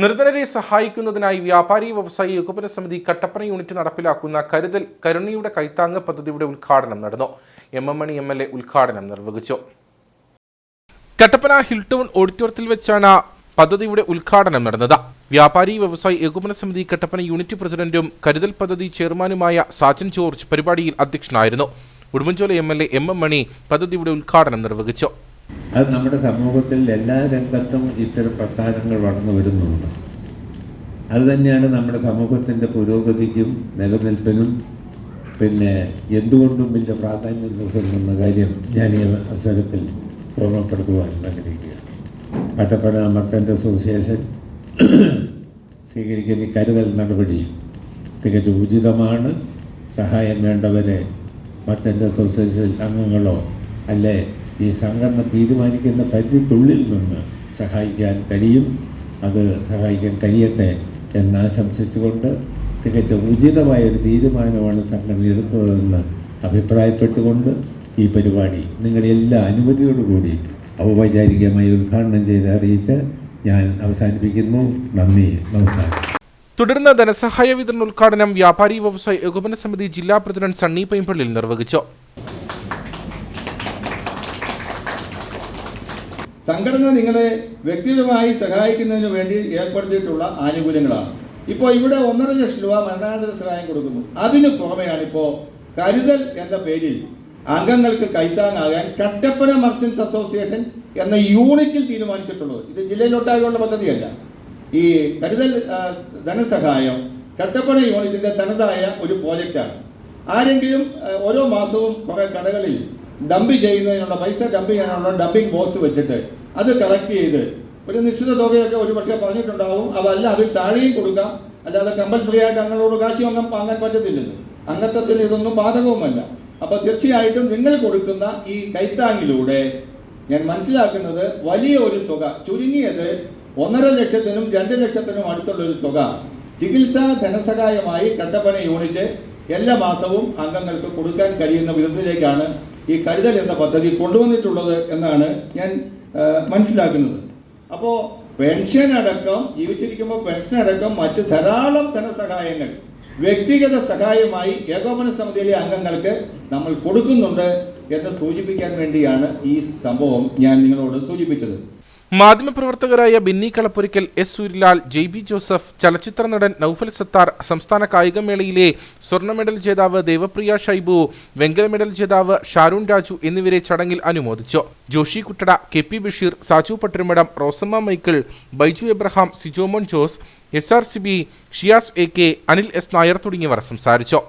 നിർധനരെ സഹായിക്കുന്നതിനായി വ്യാപാരി വ്യവസായി ഏകോപന സമിതി കട്ടപ്പന യൂണിറ്റ് നടപ്പിലാക്കുന്ന കരുതൽ കരുണിയുടെ കൈത്താങ്ങ് പദ്ധതിയുടെ ഉദ്ഘാടനം നടന്നു. M M Mani M L A ഉദ്ഘാടനം നിർവഹിച്ചു. കട്ടപ്പന ഹിൽടൗൺ ഓഡിറ്റോറിയത്തിൽ വെച്ചാണ് പദ്ധതിയുടെ ഉദ്ഘാടനം നടന്നത്. വ്യാപാരി വ്യവസായി ഏകോപന സമിതി കട്ടപ്പന യൂണിറ്റ് പ്രസിഡന്റും കരുതൽ പദ്ധതി ചെയർമാനുമായ സാജൻ ജോർജ് പരിപാടിയിൽ അധ്യക്ഷനായിരുന്നു. Udumbanchola M L A M M Mani പദ്ധതിയുടെ ഉദ്ഘാടനം നിർവഹിച്ചു. അത് നമ്മുടെ സമൂഹത്തിൽ എല്ലാ രംഗത്തും ഇത്തരം പ്രസ്ഥാനങ്ങൾ വളർന്നു വരുന്നുണ്ട്. അതുതന്നെയാണ് നമ്മുടെ സമൂഹത്തിന്റെ പുരോഗതിക്കും നിലനിൽപ്പിനും പിന്നെ എന്തുകൊണ്ടും വലിയ പ്രാധാന്യം നൽകുന്ന കാര്യം ഞാൻ ഈ അവസരത്തിൽ ഓർമ്മപ്പെടുത്തുവാൻ ആഗ്രഹിക്കുക പട്ടപ്പന അമർത്തന്റെ അസോസിയേഷൻ സ്വീകരിക്കുന്ന കരുതൽ നടപടി തികച്ചും ഉചിതമാണ്. സഹായം വേണ്ടവരെ മർത്തന്റെ അസോസിയേഷൻ അംഗങ്ങളോ അല്ലെ ഈ സംഘടന തീരുമാനിക്കുന്ന പരിധിക്കുള്ളിൽ നിന്ന് സഹായിക്കാൻ കഴിയും. അത് സഹായിക്കാൻ കഴിയട്ടെ എന്നാശംസിച്ചുകൊണ്ട് തികച്ച ഉചിതമായ ഒരു തീരുമാനമാണ് സംഘടന എടുത്തതെന്ന് അഭിപ്രായപ്പെട്ടുകൊണ്ട് ഈ പരിപാടി നിങ്ങളുടെ എല്ലാ അനുമതിയോടുകൂടി ഔപചാരികമായി ഉദ്ഘാടനം ചെയ്ത് അറിയിച്ച് ഞാൻ അവസാനിപ്പിക്കുന്നു. നന്ദി നമസ്കാരം. തുടർന്ന് ധനസഹായ വിതരണ ഉദ്ഘാടനം വ്യാപാരി വ്യവസായ ഏകോപന സമിതി ജില്ലാ പ്രസിഡന്റ് സണ്ണി പൈമ്പള്ളിൽ നിർവഹിച്ചു. സംഘടന നിങ്ങളെ വ്യക്തിപരമായി സഹായിക്കുന്നതിന് വേണ്ടി ഏർപ്പെടുത്തിയിട്ടുള്ള ആനുകൂല്യങ്ങളാണ്. ഇപ്പോൾ ഇവിടെ ഒന്നര ലക്ഷം രൂപ മരണാനന്തര സഹായം കൊടുക്കുന്നു. അതിന് പുറമെയാണ് ഇപ്പോൾ കരുതൽ എന്ന പേരിൽ അംഗങ്ങൾക്ക് കൈത്താങ്ങാകാൻ കട്ടപ്പന മർച്ചൻസ് അസോസിയേഷൻ എന്ന യൂണിറ്റിൽ തീരുമാനിച്ചിട്ടുള്ളത്. ഇത് ജില്ലയിലൊട്ടാകെയുള്ള പദ്ധതിയല്ല. ഈ കരുതൽ ധനസഹായം കട്ടപ്പന യൂണിറ്റിന്റെ തനതായ ഒരു പ്രോജക്റ്റാണ്. ആരെങ്കിലും ഓരോ മാസവും കുറെ കടകളിൽ ഡംപ് ചെയ്യുന്നതിനുള്ള പൈസ ഡംപ് ചെയ്യാനുള്ള ഡംപിംഗ് ബോക്സ് വെച്ചിട്ട് അത് കളക്ട് ചെയ്ത്. ഒരു നിശ്ചിത തുകയൊക്കെ ഒരു പക്ഷേ പറഞ്ഞിട്ടുണ്ടാവും. അതല്ല അതിൽ താഴെയും കൊടുക്കാം. അല്ലാതെ കമ്പൽസറി ആയിട്ട് അങ്ങളോട് കാശി വാങ്ങാൻ വാങ്ങാൻ പറ്റത്തില്ലല്ലോ. അംഗത്വത്തിന് ഇതൊന്നും ബാധകവുമല്ല. അപ്പൊ തീർച്ചയായിട്ടും നിങ്ങൾ കൊടുക്കുന്ന ഈ കൈത്താങ്ങിലൂടെ ഞാൻ മനസ്സിലാക്കുന്നത് വലിയ ഒരു തുക ചുരുങ്ങിയത് ഒന്നര ലക്ഷത്തിനും രണ്ട് ലക്ഷത്തിനും അടുത്തുള്ള ഒരു തുക ചികിത്സാ ധനസഹായമായി കട്ടപ്പന യൂണിറ്റ് എല്ലാ മാസവും അംഗങ്ങൾക്ക് കൊടുക്കാൻ കഴിയുന്ന വിധത്തിലേക്കാണ് ഈ കരുതൽ എന്ന പദ്ധതി കൊണ്ടുവന്നിട്ടുള്ളത് എന്നാണ് ഞാൻ മനസ്സിലാക്കുന്നത്. അപ്പോൾ പെൻഷൻ അടക്കം ജീവിച്ചിരിക്കുമ്പോൾ പെൻഷൻ അടക്കം മറ്റ് ധാരാളം ധനസഹായങ്ങൾ വ്യക്തിഗത സഹായമായി ഏകോപന സമിതിയിലെ അംഗങ്ങൾക്ക് നമ്മൾ കൊടുക്കുന്നുണ്ട് എന്ന് സൂചിപ്പിക്കാൻ വേണ്ടിയാണ് ഈ സംഭവം ഞാൻ നിങ്ങളോട് സൂചിപ്പിച്ചത്. മാധ്യമപ്രവർത്തകരായ ബിന്നി കളപ്പൊരിക്കൽ എസ് സൂര്യലാൽ ജെയ് ബി ജോസഫ് ചലച്ചിത്ര നടൻ നൌഫൽ സത്താർ സംസ്ഥാന കായികമേളയിലെ സ്വർണ മെഡൽ ജേതാവ് ദേവപ്രിയ ഷൈബു വെങ്കല മെഡൽ ജേതാവ് ഷാരൂൺ രാജു എന്നിവരെ ചടങ്ങിൽ അനുമോദിച്ചു. Joshi Kuttada K P Basheer Saju Pattirumadam Rosamma Michael Baiju Abraham Sijomon Jose S R C B Shiyas A K Anil S Nair തുടങ്ങിയവർ സംസാരിച്ചു.